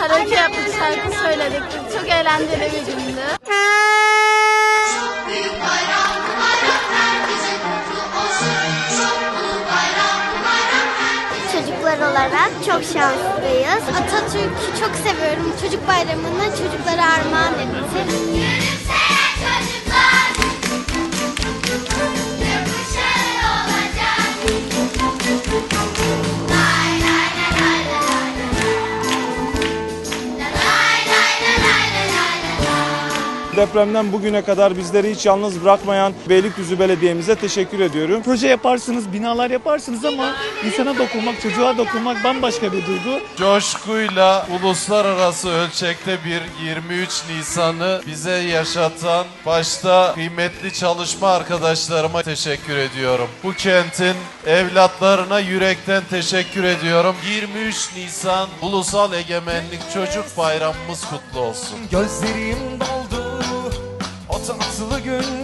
karaoke yaptık, şarkı söyledik. Çok eğlenceli bir gündü. Çocuklar olarak çok şanslıyız. Atatürk'ü çok seviyorum. Çocuk bayramını çocuklara armağan etti. Depremden bugüne kadar bizleri hiç yalnız bırakmayan Beylikdüzü Belediye'mize teşekkür ediyorum. Proje yaparsınız, binalar yaparsınız ama insana dokunmak, çocuğa dokunmak bambaşka bir duygu. Coşkuyla uluslararası ölçekte bir 23 Nisan'ı bize yaşatan başta kıymetli çalışma arkadaşlarıma teşekkür ediyorum. Bu kentin evlatlarına yürekten teşekkür ediyorum. 23 Nisan Ulusal Egemenlik Çocuk Bayramımız kutlu olsun. Gözlerim doldu gün